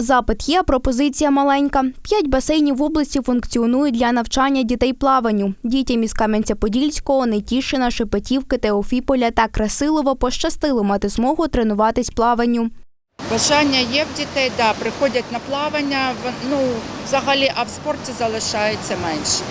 Запит є, пропозиція маленька. П'ять басейнів в області функціонують для навчання дітей плаванню. Дітям із Кам'янця-Подільського, Нетішина, Шепетівки, Теофіполя та Красилова пощастило мати змогу тренуватись плаванню. Бажання є в дітей, да, приходять на плавання, ну, взагалі, а в спорті залишається менше.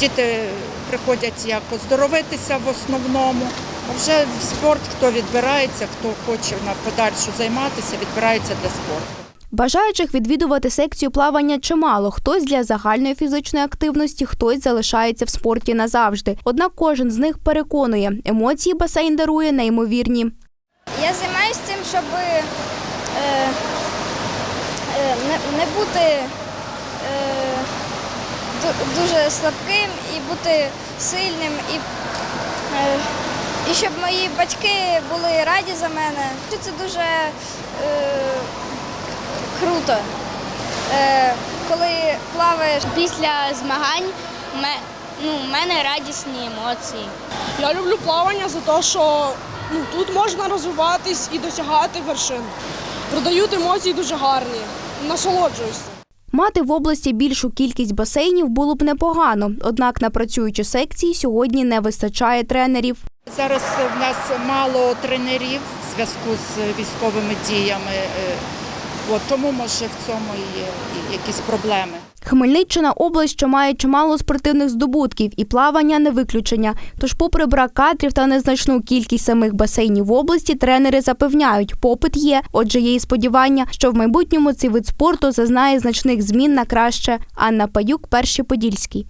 Діти приходять як оздоровитися в основному, а вже в спорт хто відбирається, хто хоче на подальшу займатися, відбирається для спорту. Бажаючих відвідувати секцію плавання чимало. Хтось для загальної фізичної активності, хтось залишається в спорті назавжди. Однак кожен з них переконує, емоції басейн дарує неймовірні. Я займаюся цим, щоб е, е, не, не бути е, дуже слабким і бути сильним, і, е, і щоб мої батьки були раді за мене. Це дуже е, круто. Е, коли плаваєш Після змагань ну, в мене радісні емоції. Я люблю плавання за те, що ну, тут можна розвиватись і досягати вершин. Продають емоції дуже гарні. Насолоджуюся. Мати в області більшу кількість басейнів було б непогано. Однак на працюючі секції сьогодні не вистачає тренерів. Зараз в нас мало тренерів в зв'язку з військовими діями. От, тому, може, в цьому і є якісь проблеми. Хмельниччина область, що має чимало спортивних здобутків, і плавання не виключення. Тож, попри брак кадрів та незначну кількість самих басейнів в області, тренери запевняють, попит є. Отже, є і сподівання, що в майбутньому цей вид спорту зазнає значних змін на краще. Анна Паюк, перший подільський.